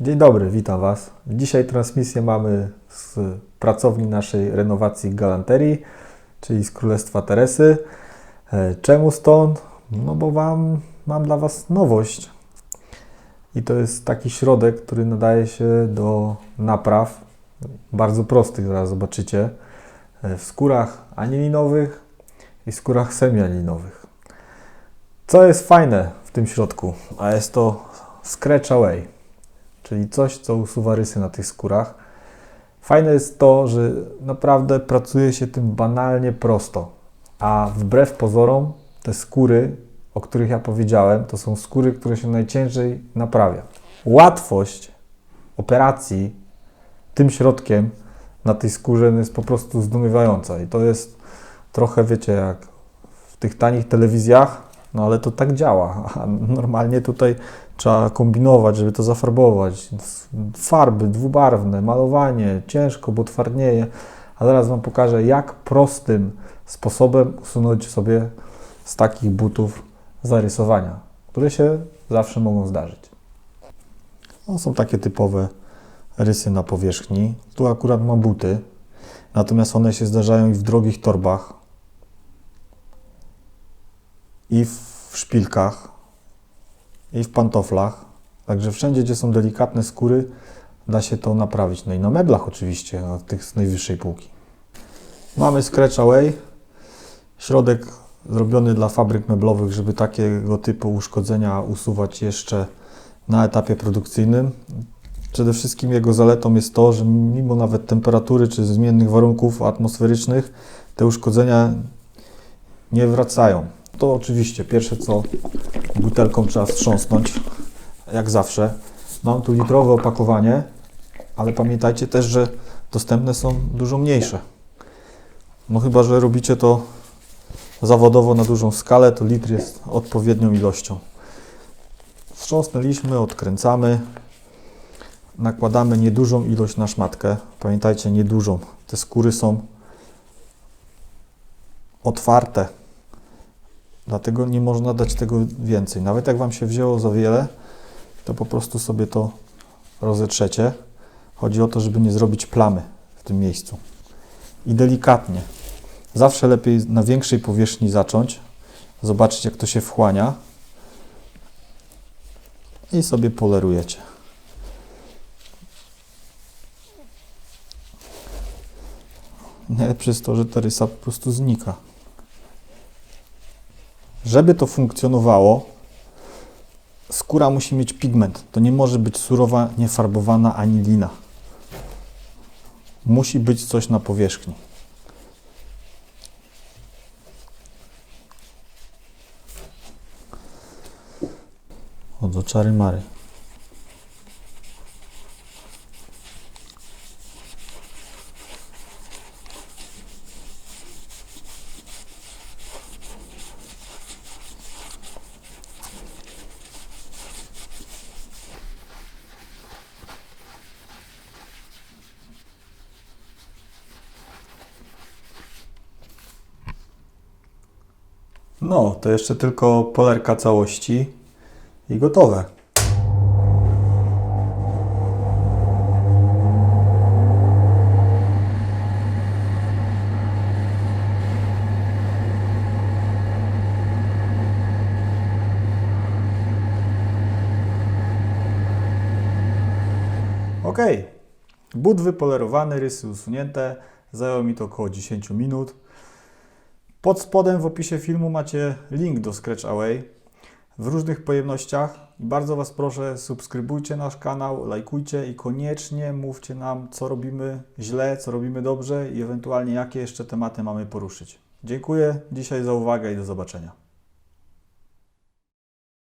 Dzień dobry, witam Was. Dzisiaj transmisję mamy z pracowni naszej renowacji galanterii, czyli z Królestwa Teresy. E, Czemu stąd? No bo wam, mam dla Was nowość. I to jest taki środek, który nadaje się do napraw bardzo prostych, zaraz zobaczycie, e, w skórach anilinowych i skórach semianilinowych. Co jest fajne w tym środku? A jest to Scratch Away czyli coś, co usuwa rysy na tych skórach. Fajne jest to, że naprawdę pracuje się tym banalnie prosto, a wbrew pozorom te skóry, o których ja powiedziałem, to są skóry, które się najciężej naprawia. Łatwość operacji tym środkiem na tej skórze jest po prostu zdumiewająca i to jest trochę, wiecie, jak w tych tanich telewizjach, no ale to tak działa. Normalnie tutaj trzeba kombinować, żeby to zafarbować. Farby dwubarwne, malowanie, ciężko, bo twardnieje. A zaraz Wam pokażę, jak prostym sposobem usunąć sobie z takich butów zarysowania, które się zawsze mogą zdarzyć. No, są takie typowe rysy na powierzchni. Tu akurat mam buty, natomiast one się zdarzają i w drogich torbach, i w szpilkach, i w pantoflach. Także wszędzie, gdzie są delikatne skóry, da się to naprawić. No i na meblach oczywiście, na tych z najwyższej półki. Mamy Scratch Away, środek zrobiony dla fabryk meblowych, żeby takiego typu uszkodzenia usuwać jeszcze na etapie produkcyjnym. Przede wszystkim jego zaletą jest to, że mimo nawet temperatury czy zmiennych warunków atmosferycznych, te uszkodzenia nie wracają. To oczywiście pierwsze co butelką trzeba wstrząsnąć, jak zawsze. Mam tu litrowe opakowanie, ale pamiętajcie też, że dostępne są dużo mniejsze. No chyba, że robicie to zawodowo na dużą skalę, to litr jest odpowiednią ilością. Wstrząsnęliśmy, odkręcamy, nakładamy niedużą ilość na szmatkę. Pamiętajcie, niedużą. Te skóry są otwarte, Dlatego nie można dać tego więcej. Nawet jak Wam się wzięło za wiele, to po prostu sobie to rozetrzecie. Chodzi o to, żeby nie zrobić plamy w tym miejscu. I delikatnie. Zawsze lepiej na większej powierzchni zacząć, zobaczyć jak to się wchłania i sobie polerujecie. Nie przez to, że ta rysa po prostu znika. Żeby to funkcjonowało, skóra musi mieć pigment. To nie może być surowa, niefarbowana anilina. Musi być coś na powierzchni. O, do czary mary. No, to jeszcze tylko polerka całości i gotowe. Ok, but wypolerowany, rysy usunięte. Zajęło mi to około 10 minut. Pod spodem w opisie filmu macie link do Scratch Away w różnych pojemnościach. Bardzo Was proszę, subskrybujcie nasz kanał, lajkujcie i koniecznie mówcie nam, co robimy źle, co robimy dobrze i ewentualnie jakie jeszcze tematy mamy poruszyć. Dziękuję dzisiaj za uwagę i do zobaczenia.